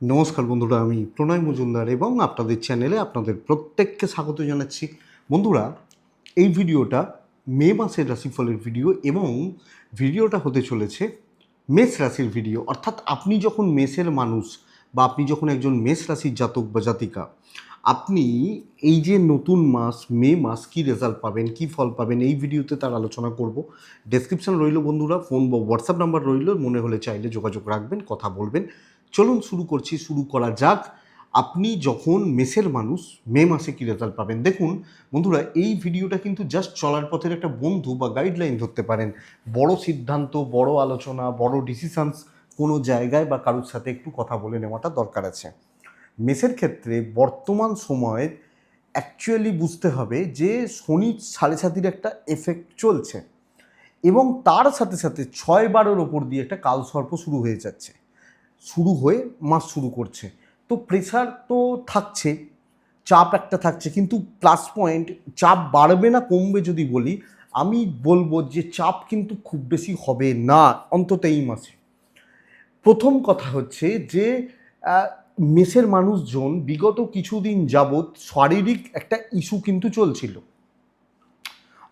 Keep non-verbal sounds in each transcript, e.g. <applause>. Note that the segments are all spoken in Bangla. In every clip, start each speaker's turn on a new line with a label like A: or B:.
A: নমস্কার বন্ধুরা, আমি প্রণয় মজুমদার এবং আপনাদের চ্যানেলে আপনাদের প্রত্যেককে স্বাগত জানাচ্ছি। বন্ধুরা, এই ভিডিওটা মে মাসের রাশিফলের ভিডিও এবং ভিডিওটা হতে চলেছে মেষ রাশির ভিডিও। অর্থাৎ আপনি যখন মেষের মানুষ বা আপনি যখন একজন মেষ রাশির জাতক বা জাতিকা, আপনি এই যে নতুন মাস, মে মাস কী রেজাল্ট পাবেন, কি ফল পাবেন, এই ভিডিওতে তার আলোচনা করব। ডেসক্রিপশন রইল বন্ধুরা ফোন বা হোয়াটসঅ্যাপ নাম্বার রইল, মনে হলে চাইলে যোগাযোগ রাখবেন, কথা বলবেন। চলুন শুরু করছি, শুরু করা যাক। আপনি যখন মেসের মানুষ, মে মাসে কী রেজাল্ট পাবেন? দেখুন, বন্ধুরা, এই ভিডিওটা কিন্তু জাস্ট চলার পথের একটা বন্ধু বা গাইডলাইন ধরতে পারেন। বড় সিদ্ধান্ত, বড় আলোচনা, বড় ডিসিশনস কোনো জায়গায় বা কারোর সাথে একটু কথা বলে নেওয়াটা দরকার আছে। মেসের ক্ষেত্রে বর্তমান সময়ে অ্যাকচুয়ালি বুঝতে হবে যে শনি সাড়ে সাতির একটা এফেক্ট চলছে এবং তার সাথে সাথে ছয় বারের ওপর দিয়ে একটা কালসর্প শুরু হয়ে যাচ্ছে। শুরু হয়ে মাস শুরু করছে। তো প্রেশার তো থাকছে, চাপ একটা থাকছে, কিন্তু প্লাস পয়েন্ট চাপ বাড়বে না কমবে যদি বলি, আমি বলব যে চাপ কিন্তু খুব বেশি হবে না অন্তত এই মাসে। প্রথম কথা হচ্ছে যে মেসের মানুষজন বিগত কিছুদিন যাবৎ শারীরিক একটা ইস্যু কিন্তু চলছিল।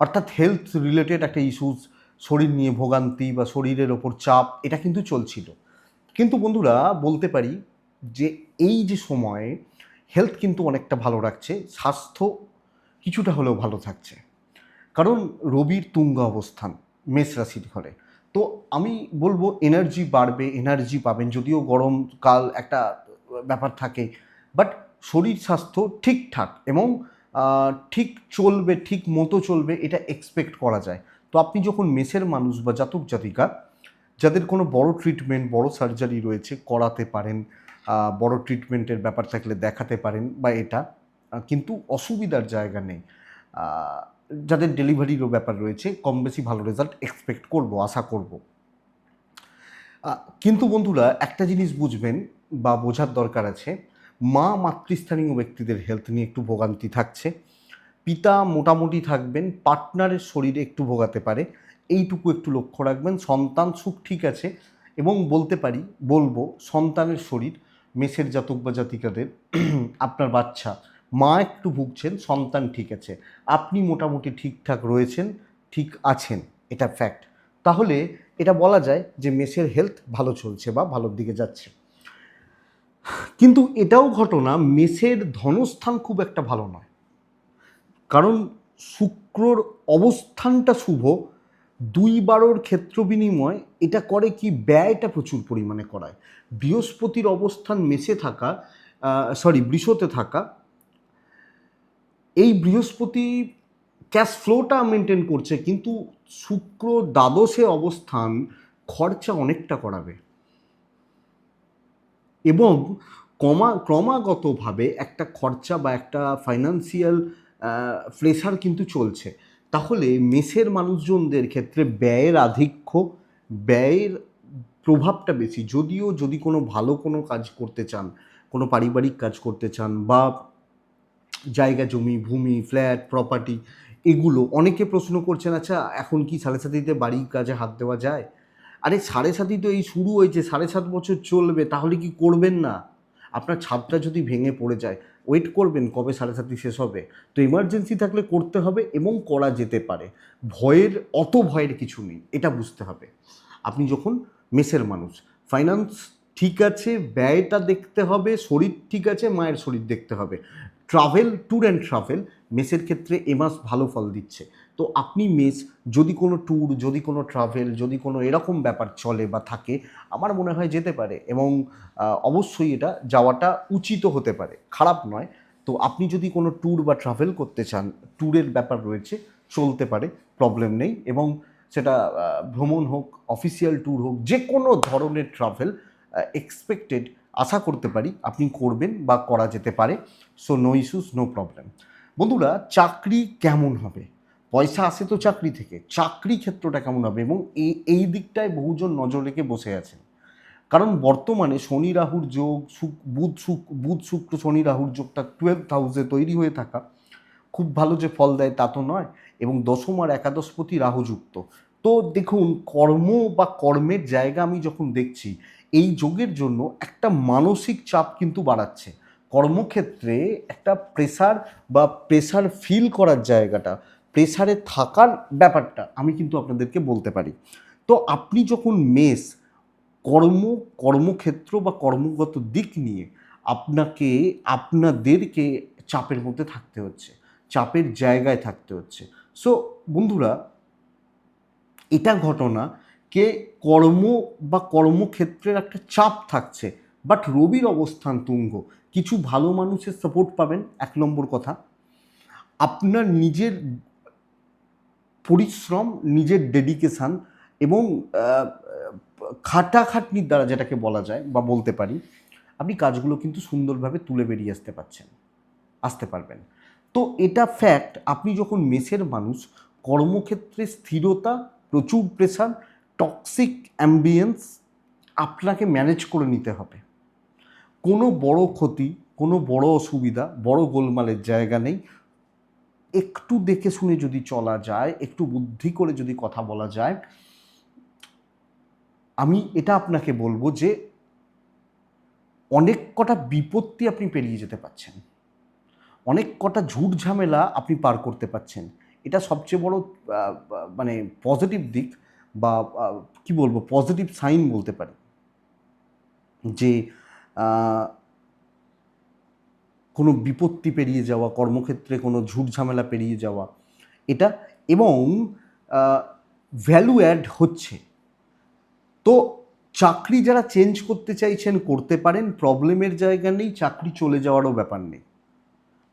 A: অর্থাৎ হেলথ রিলেটেড একটা ইস্যুস শরীর নিয়ে ভোগান্তি বা শরীরের ওপর চাপ, এটা কিন্তু চলছিল। কিন্তু বন্ধুরা বলতে পারি যে এই যে সময়ে হেলথ কিন্তু অনেকটা ভালো রাখছে, স্বাস্থ্য কিছুটা হলেও ভালো থাকছে। কারণ রবির তুঙ্গ অবস্থান, মেষ রাশির ঘরে। তো আমি বলব এনার্জি বাড়বে এনার্জি পাবেন, যদিও গরমকাল একটা ব্যাপার থাকে। বাট শরীর স্বাস্থ্য ঠিকঠাক এবং ঠিক চলবে, ঠিক মতো চলবে, এটা এক্সপেক্ট করা যায়। তো আপনি যখন মেসের মানুষ বা জাতক জাতিকা যাদের কোনো বড় ট্রিটমেন্ট বড় সার্জারি রয়েছে, করাতে পারেন বড় ট্রিটমেন্টের ব্যাপার থাকলে দেখাতে পারেন বা এটা কিন্তু অসুবিধার জায়গা নেই। যাদের ডেলিভারিরও ব্যাপার রয়েছে, কম বেশি ভালো রেজাল্ট এক্সপেক্ট করব, আশা করব। কিন্তু বন্ধুরা, একটা জিনিস বুঝবেন বা বোঝার দরকার আছে, মা মাতৃস্থানীয় ব্যক্তিদের হেলথ নিয়ে একটু ভোগান্তি থাকছে। পিতা মোটামুটি থাকবেন পার্টনারের শরীরে একটু ভোগাতে পারে এইটুকু একটু লক্ষ্য রাখবেন, সন্তান সুখ ঠিক আছে এবং বলতে পারি, বলব, সন্তানের শরীর মেসের জাতক বা জাতিকাদের, <clears throat> আপনার বাচ্চা, মা একটু ভুগছেন, সন্তান ঠিক আছে, আপনি মোটামুটি ঠিকঠাক রয়েছেন, ঠিক আছেন, এটা ফ্যাক্ট তাহলে এটা বলা যায় যে মেসের হেলথ ভালো চলছে বা ভালোর দিকে যাচ্ছে। কিন্তু এটাও ঘটনা মেসের ধনস্থান খুব একটা ভালো নয়। কারণ শুক্রর অবস্থানটা শুভ দুই বারোর ক্ষেত্র বিনিময় এটা করে কি ব্যয়টা প্রচুর পরিমাণে করায়। বৃহস্পতির অবস্থান মেসে থাকা সরি বৃষতে থাকা, এই বৃহস্পতি ক্যাশ ফ্লোটা মেনটেন করছে, কিন্তু শুক্র দ্বাদশে অবস্থান খরচা অনেকটা করাবে। এবং ক্রমা, ক্রমাগতভাবে একটা খরচা বা একটা ফাইন্যান্সিয়াল প্রেশার কিন্তু চলছে। তাহলে মেসের মানুষজনদের ক্ষেত্রে ব্যয়ের আধিক্য, ব্যয়ের প্রভাবটা বেশি। যদিও যদি কোনো ভালো কোনো কাজ করতে চান, কোনো পারিবারিক কাজ করতে চান বা জায়গা, জমি, ভূমি, ফ্ল্যাট, প্রপার্টি এগুলো অনেকে প্রশ্ন করছেন আচ্ছা এখন কি সাড়ে সাতিতে বাড়ির কাজে হাত দেওয়া যায়? আরে, সাড়ে সাতি তো এই শুরু হয়েছে, সাড়ে সাত বছর চলবে, তাহলে কি করবেন না? আপনার ছাদটা যদি ভেঙে পড়ে যায় ওয়েট করবেন কবে সাড়ে সাতটি শেষ হবে? তো ইমার্জেন্সি থাকলে করতে হবে এবং করা যেতে পারে। ভয়ের, অত ভয়ের কিছু নেই, এটা বুঝতে হবে। আপনি যখন মেসের মানুষ ফাইন্যান্স ঠিক আছে, ব্যয়টা দেখতে হবে, শরীর ঠিক আছে, মায়ের শরীর দেখতে হবে। ট্রাভেল ট্যুর অ্যান্ড ট্রাভেল মেসের ক্ষেত্রে এ মাস ভালো ফল দিচ্ছে। তো আপনি মেস যদি কোনো ট্যুর যদি কোনো ট্রাভেল যদি কোনো এরকম ব্যাপার চলে বা থাকে, আমার মনে হয় যেতে পারে এবং অবশ্যই এটা যাওয়াটা উচিত হতে পারে। খারাপ নয়। তো আপনি যদি কোনো ট্যুর বা ট্রাভেল করতে চান ট্যুরের ব্যাপার রয়েছে, চলতে পারে প্রবলেম নেই এবং সেটা ভ্রমণ হোক অফিসিয়াল ট্যুর হোক, যে কোনো ধরনের ট্রাভেল এক্সপেক্টেড আশা করতে পারি আপনি করবেন বা করা যেতে পারে। So no issues no problem বন্ধুরা, চাকরি কেমন হবে? পয়সা আসে তো চাকরি থেকে। চাকরি ক্ষেত্রটা কেমন হবে? এবং এই এই দিকটায় বহুজন নজর রেখে বসে আছেন। কারণ বর্তমানে শনি রাহুর যোগ, শুক, বুধ শুক, বুধ শুক্র শনি রাহুর যোগটা টুয়েলভ হাউসে তৈরি হয়ে থাকা খুব ভালো যে ফল দেয় তা তো নয়। এবং দশম আর একাদশপতি রাহুযুক্ত তো দেখুন, কর্ম বা কর্মের জায়গা আমি যখন দেখছি, এই যোগের জন্য একটা মানসিক চাপ কিন্তু বাড়াচ্ছে। কর্মক্ষেত্রে একটা প্রেসার বা প্রেসার ফিল করার জায়গাটা প্রেসারে থাকার ব্যাপারটা আমি কিন্তু আপনাদেরকে বলতে পারি। তো আপনি যখন মেস কর্ম, কর্মক্ষেত্র বা কর্মগত দিক নিয়ে আপনাকে, আপনাদেরকে চাপের মধ্যে থাকতে হচ্ছে, চাপের জায়গায় থাকতে হচ্ছে। সো বন্ধুরা, এটা ঘটনা কে কর্ম বা কর্মক্ষেত্রের একটা চাপ থাকছে বাট রবির অবস্থান তুঙ্গ। কিছু ভালো মানুষের সাপোর্ট পাবেন, এক নম্বর কথা। আপনার নিজের পরিশ্রম, নিজের ডেডিকেশান এবং খাটাখাটনির দ্বারা যেটাকে বলা যায় বা বলতে পারি, আপনি কাজগুলো কিন্তু সুন্দরভাবে তুলে বেরিয়ে আসতে পারছেন, আসতে পারবেন। তো এটা ফ্যাক্ট আপনি যখন মেসের মানুষ, কর্মক্ষেত্রে স্থিরতা, প্রচুর প্রেশার টক্সিক অ্যাম্বিয়েন্স আপনাকে ম্যানেজ করে নিতে হবে। কোনো বড় ক্ষতি, কোনো বড় অসুবিধা, বড় গোলমালের জায়গা নেই একটু দেখে শুনে যদি চলা যায়, একটু বুদ্ধি করে যদি কথা বলা যায়, আমি এটা আপনাকে বলব যে অনেক কটা বিপত্তি আপনি পেরিয়ে যেতে পারছেন। অনেক কটা ঝুট ঝামেলা আপনি পার করতে পারছেন। এটা সবচেয়ে বড় মানে পজিটিভ দিক বা কি বলব পজিটিভ সাইন বলতে পারি। যে কোনো বিপত্তি পেরিয়ে যাওয়া, কর্মক্ষেত্রে কোনো ঝুট ঝামেলা পেরিয়ে যাওয়া। এটা এবং ভ্যালু অ্যাড হচ্ছে। তো চাকরি যারা চেঞ্জ করতে চাইছেন, করতে পারেন প্রবলেমের জায়গা নেই, চাকরি চলে যাওয়ারও ব্যাপার নেই।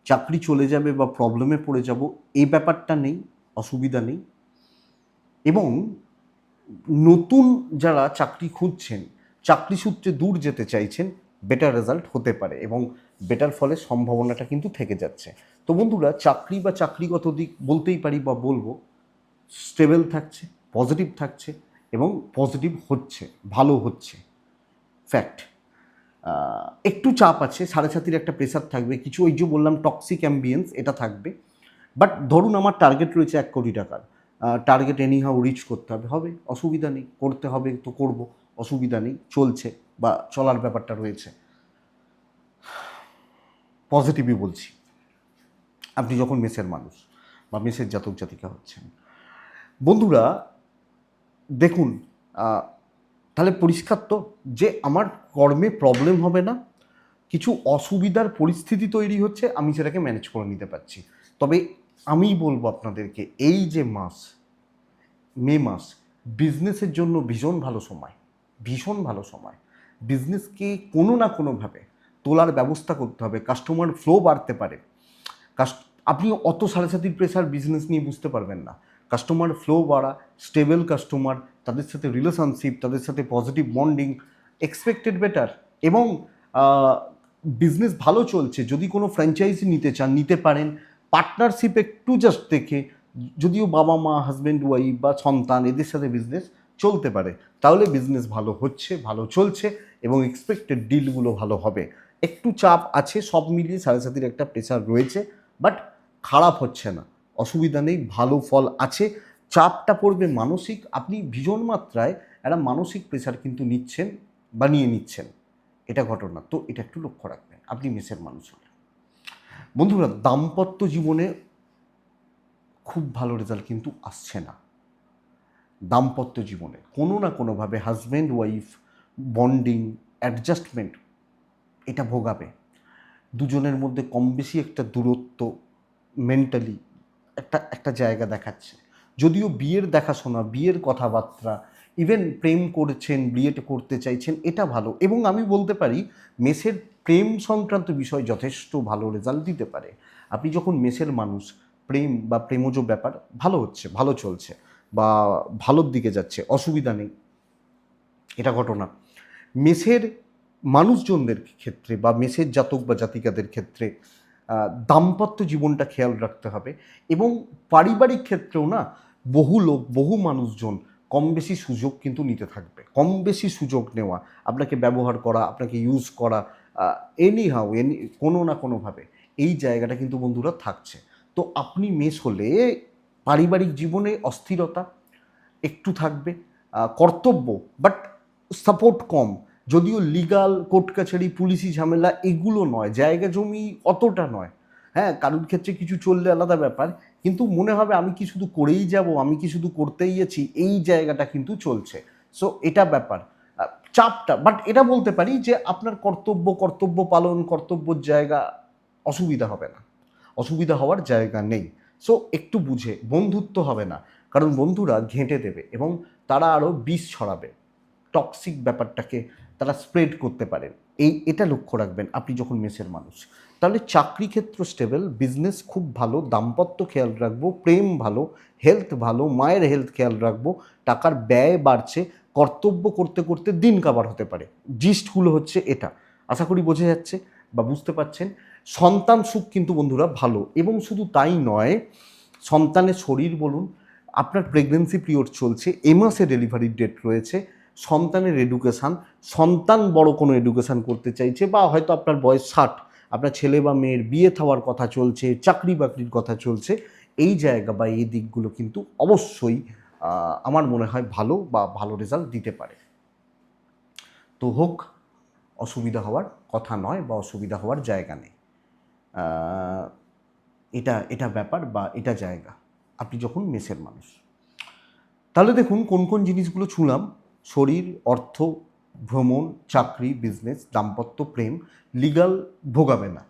A: চাকরি চলে যাবে বা প্রবলেমে পড়ে যাব এই ব্যাপারটা নেই, অসুবিধা নেই। এবং নতুন যারা চাকরি খুঁজছেন, চাকরি সূত্রে দূর যেতে চাইছেন বেটার রেজাল্ট হতে পারে। এবং বেটার ফলের সম্ভাবনাটা কিন্তু থেকে যাচ্ছে। তো বন্ধুরা, চাকরি বা চাকরিগত দিক বলতেই পারি বা বলব স্টেবল থাকছে পজিটিভ থাকছে এবং পজিটিভ হচ্ছে, ভালো হচ্ছে। ফ্যাক্ট একটু চাপ আছে, সাড়ে সাতির একটা প্রেশার থাকবে। কিছু ওই যে বললাম টক্সিক অ্যাম্বিয়েন্স এটা থাকবে। বাট ধরুন আমার টার্গেট রয়েছে এক কোটি টাকার। টার্গেট এনি হাউ রিচ করতে হবে। হবে, অসুবিধা নেই, করতে হবে তো করব। অসুবিধা নেই, চলছে বা চলার ব্যাপারটা রয়েছে। পজিটিভই বলছি। আপনি যখন মেসের মানুষ বা মেসের জাতক জাতিকা হচ্ছেন, বন্ধুরা, দেখুন তাহলে পরিষ্কার তো যে আমার কর্মে প্রবলেম হবে না, কিছু অসুবিধার পরিস্থিতি তৈরি হচ্ছে, আমি সেটাকে ম্যানেজ করে নিতে পারছি। তবে আমি বলব আপনাদেরকে, এই যে মাস, মে মাস বিজনেসের জন্য ভীষণ ভালো সময়, ভীষণ ভালো সময়। বিজনেসকে কোনো না কোনোভাবে তোলার ব্যবস্থা করতে হবে কাস্টমার ফ্লো বাড়তে পারে। আপনি অত সাড়ে সাতির প্রেশার বিজনেস নিয়ে বুঝতে পারবেন না। কাস্টমার ফ্লো বাড়া স্টেবল কাস্টমার তাদের সাথে রিলেশনশিপ তাদের সাথে পজিটিভ বন্ডিং এক্সপেক্টেড বেটার এবং বিজনেস ভালো চলছে। যদি কোনো ফ্র্যাঞ্চাইজি নিতে চান, নিতে পারেন। পার্টনারশিপ একটু জাস্ট দেখে, যদিও বাবা মা হাজব্যান্ড ওয়াইফ বা সন্তান, এদের সাথে বিজনেস চলতে পারে। তাহলে বিজনেস ভালো হচ্ছে, ভালো চলছে এবং এক্সপেক্টেড ডিলগুলো ভালো হবে। একটু চাপ আছে, সব মিলিয়ে সাড়ে সাতির একটা প্রেশার রয়েছে বাট খারাপ হচ্ছে না। অসুবিধা নেই, ভালো ফল আছে। চাপটা পড়বে মানসিক, আপনি ভীষণ মাত্রায় একটা মানসিক প্রেশার কিন্তু নিচ্ছেন বা নিয়ে নিচ্ছেন। এটা ঘটনা। তো এটা একটু লক্ষ্য রাখবেন, আপনি মেসের মানুষ হলে। বন্ধুরা, দাম্পত্য জীবনে খুব ভালো রেজাল্ট কিন্তু আসছে না। দাম্পত্য জীবনে কোনো না কোনোভাবে হাজব্যান্ড ওয়াইফ বন্ডিং অ্যাডজাস্টমেন্ট এটা ভোগাবে। দুজনের মধ্যে কম বেশি একটা দূরত্ব মেন্টালি একটা একটা জায়গা দেখাচ্ছে। যদিও বিয়ের দেখাশোনা, বিয়ের কথাবার্তা ইভেন প্রেম করছেন, বিয়েটা করতে চাইছেন, এটা ভালো। এবং আমি বলতে পারি, মেসের প্রেম সংক্রান্ত বিষয় যথেষ্ট ভালো রেজাল্ট দিতে পারে। আপনি যখন মেসের মানুষ, প্রেম বা প্রেমজ ব্যাপার ভালো হচ্ছে, ভালো চলছে বা ভালোর দিকে যাচ্ছে, অসুবিধা নেই। এটা ঘটনা। মেসের মানুষজনদের ক্ষেত্রে বা মেসের জাতক বা জাতিকাদের ক্ষেত্রে দাম্পত্য জীবনটা খেয়াল রাখতে হবে এবং পারিবারিক ক্ষেত্রেও না বহু লোক, বহু মানুষজন কম বেশি সুযোগ কিন্তু নিতে থাকবে। কম বেশি সুযোগ নেওয়া, আপনাকে ব্যবহার করা, আপনাকে ইউজ করা এনি হাউ এনি কোনো না কোনোভাবে এই জায়গাটা কিন্তু বন্ধুরা থাকছে। তো আপনি মেস হলে পারিবারিক জীবনে অস্থিরতা একটু থাকবে কর্তব্য বাট সাপোর্ট কম। যদিও লিগাল কোর্ট কাছারি পুলিশি ঝামেলা এগুলো নয়, জায়গা জমি অতটা নয়। হ্যাঁ কারুর ক্ষেত্রে কিছু চললে আলাদা ব্যাপার, কিন্তু মনে হবে আমি কি শুধু করেই যাব, আমি কি শুধু করতেই আছি এই জায়গাটা কিন্তু চলছে। সো এটা ব্যাপার। চাপটা বাট এটা বলতে পারি যে আপনার কর্তব্য কর্তব্য পালন কর্তব্যর জায়গা, অসুবিধা হবে না। অসুবিধা হওয়ার জায়গা নেই। সো একটু বুঝে, বন্ধুত্ব হবে না। কারণ বন্ধুরা ঘেঁটে দেবে এবং তারা আরও বিষ ছড়াবে। টক্সিক ব্যাপারটাকে তারা স্প্রেড করতে পারেন। এই, এটা লক্ষ্য রাখবেন আপনি যখন মেসের মানুষ। তাহলে চাকরি ক্ষেত্র স্টেবল বিজনেস খুব ভালো, দাম্পত্য খেয়াল রাখব, প্রেম ভালো হেলথ ভালো, মায়ের হেলথ খেয়াল রাখব, টাকার ব্যয় বাড়ছে, কর্তব্য করতে করতে দিন কাবার হতে পারে। জিস্টগুলো হচ্ছে এটা। আশা করি বোঝা যাচ্ছে বা বুঝতে পারছেন। সন্তান সুখ কিন্তু বন্ধুরা ভালো এবং শুধু তাই নয়, সন্তানের শরীর বলুন, আপনার প্রেগনেন্সি পিরিয়ড চলছে, এ মাসে ডেলিভারির ডেট রয়েছে। সন্তানের এডুকেশান সন্তান বড় কোনো এডুকেশান করতে চাইছে বা হয়তো আপনার বয়স ষাট, আপনার ছেলে বা মেয়ের বিয়ে থাওয়ার কথা চলছে, চাকরি বাকরির কথা চলছে, এই জায়গা বা এই দিকগুলো কিন্তু অবশ্যই আমার মনে হয় ভালো বা ভালো রেজাল্ট দিতে পারে। তো হোক, অসুবিধা হওয়ার কথা নয় বা অসুবিধা হওয়ার জায়গা নেই। এটা এটা ব্যাপার বা এটা জায়গা। আপনি যখন মেসের মানুষ। তাহলে দেখুন কোন কোন জিনিসগুলো ছুঁলাম। শরীর, অর্থ, ভ্রমণ, চাকরি বিজনেস দাম্পত্য, প্রেম লিগাল ভোগাবে না।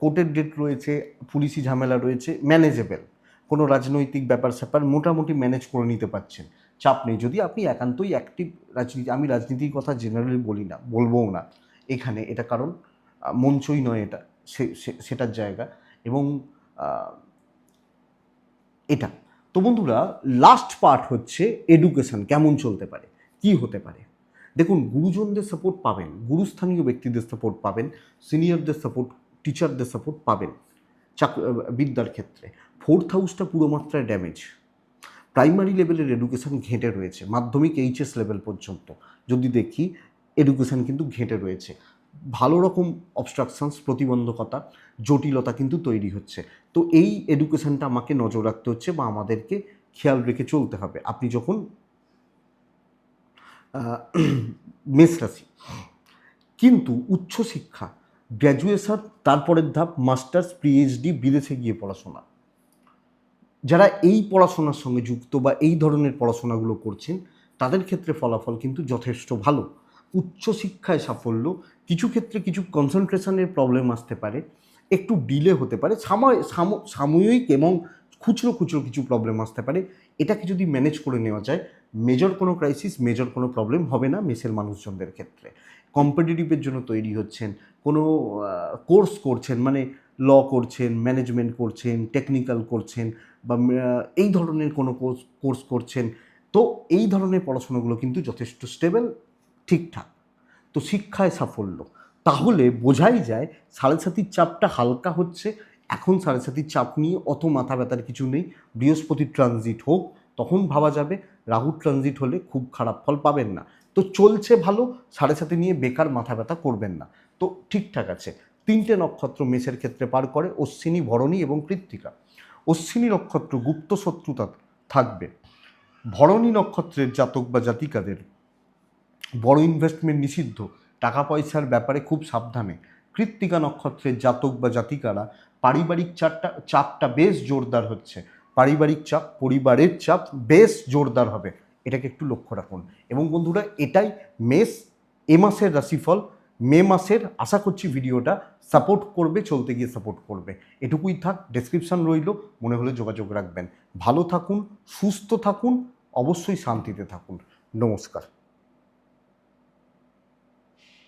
A: কোর্টের ডেট রয়েছে, পুলিশি ঝামেলা রয়েছে ম্যানেজেবেল কোনো রাজনৈতিক ব্যাপার স্যাপার মোটামুটি ম্যানেজ করে নিতে পারছেন। চাপ নেই। যদি আপনি একান্তই অ্যাক্টিভ রাজনীতি, আমি রাজনীতির কথা জেনারেলি বলি না, বলবোও না এখানে। এটা কারণ মঞ্চই নয় এটা সেটার জায়গা। এবং এটা। তো বন্ধুরা লাস্ট পার্ট হচ্ছে এডুকেশন কেমন চলতে পারে? কি হতে পারে? দেখুন, গুরুজনদের সাপোর্ট পাবেন, গুরুস্থানীয় ব্যক্তিদের সাপোর্ট পাবেন সিনিয়রদের সাপোর্ট টিচারদের সাপোর্ট পাবেন চাক বিদ্যার ক্ষেত্রে। ফোর্থ হাউসটা পুরো মাত্রায় ড্যামেজ প্রাইমারি লেভেলের এডুকেশন ঘেঁটে রয়েছে, মাধ্যমিক এইচএস লেভেল পর্যন্ত। যদি দেখি এডুকেশন কিন্তু ঘেঁটে রয়েছে। ভালো রকম অবস্ট্রাকশনস প্রতিবন্ধকতা, জটিলতা কিন্তু তৈরি হচ্ছে। তো এই এডুকেশনটা আমাকে নজর রাখতে হচ্ছে বা আমাদেরকে খেয়াল রেখে চলতে হবে। আপনি যখন <clears throat> মেষ রাশি। কিন্তু উচ্চশিক্ষা গ্র্যাজুয়েশন তারপরের ধাপ মাস্টার্স পিএইচডি বিদেশে গিয়ে পড়াশোনা। যারা এই পড়াশোনার সঙ্গে যুক্ত বা এই ধরনের পড়াশোনাগুলো করছেন, তাদের ক্ষেত্রে ফলাফল কিন্তু যথেষ্ট ভালো। উচ্চশিক্ষায় সাফল্য, কিছু ক্ষেত্রে কিছু কনসেন্ট্রেশনের প্রবলেম আসতে পারে, একটু ডিলে হতে পারে, সাময়, সাম- সাময়িক এবং খুচরো খুচরো কিছু প্রবলেম আসতে পারে। এটাকে যদি ম্যানেজ করে নেওয়া যায় মেজর কোনো ক্রাইসিস মেজর কোনো প্রবলেম হবে না মেসের মানুষজনদের ক্ষেত্রে। কম্পিটিটিভের জন্য তৈরি হচ্ছেন, কোনো কোর্স করছেন মানে ল করছেন ম্যানেজমেন্ট করছেন টেকনিক্যাল করছেন বা এই ধরনের কোনো কোর্স কোর্স করছেন, তো এই ধরনের পড়াশোনাগুলো কিন্তু যথেষ্ট স্টেবল ঠিকঠাক। তো শিক্ষায় সাফল্য। তাহলে বোঝাই যায় সাড়ে সাতির চাপটা হালকা হচ্ছে এখন সাড়ে সাতির চাপ নিয়ে, অত মাথা ব্যথার কিছু নেই। বৃহস্পতি ট্রানজিট হোক, তখন ভাবা যাবে রাহুর ট্রানজিট হলে খুব খারাপ ফল পাবেন না। তো চলছে ভালো, সাড়ে সাথে নিয়ে বেকার মাথা ব্যথা করবেন না। তো ঠিকঠাক আছে। তিনটে নক্ষত্র মেষের ক্ষেত্রে পার করে, অশ্বিনী, ভরণী এবং কৃত্তিকা। অশ্বিনী নক্ষত্র গুপ্ত শত্রুতা থাকবে। ভরণী নক্ষত্রের জাতক বা জাতিকাদের বড় ইনভেস্টমেন্ট নিষিদ্ধ। টাকা পয়সার ব্যাপারে খুব সাবধানে। কৃত্তিকা নক্ষত্রের জাতক বা জাতিকারা পারিবারিক চাপটা চাপটা বেশ জোরদার হচ্ছে। পারিবারিক চাপ, পরিবারের চাপ বেশ জোরদার হবে। এটাকে একটু লক্ষ্য রাখুন। এবং বন্ধুরা, এটাই মেষ, এ মাসের রাশিফল। মে মাসের আশা করছি ভিডিওটা সাপোর্ট করবে, চলতে গিয়ে সাপোর্ট করবে। এটুকুই থাক, ডেসক্রিপশান রইল, মনে হলে যোগাযোগ রাখবেন। ভালো থাকুন, সুস্থ থাকুন, অবশ্যই শান্তিতে থাকুন। নমস্কার।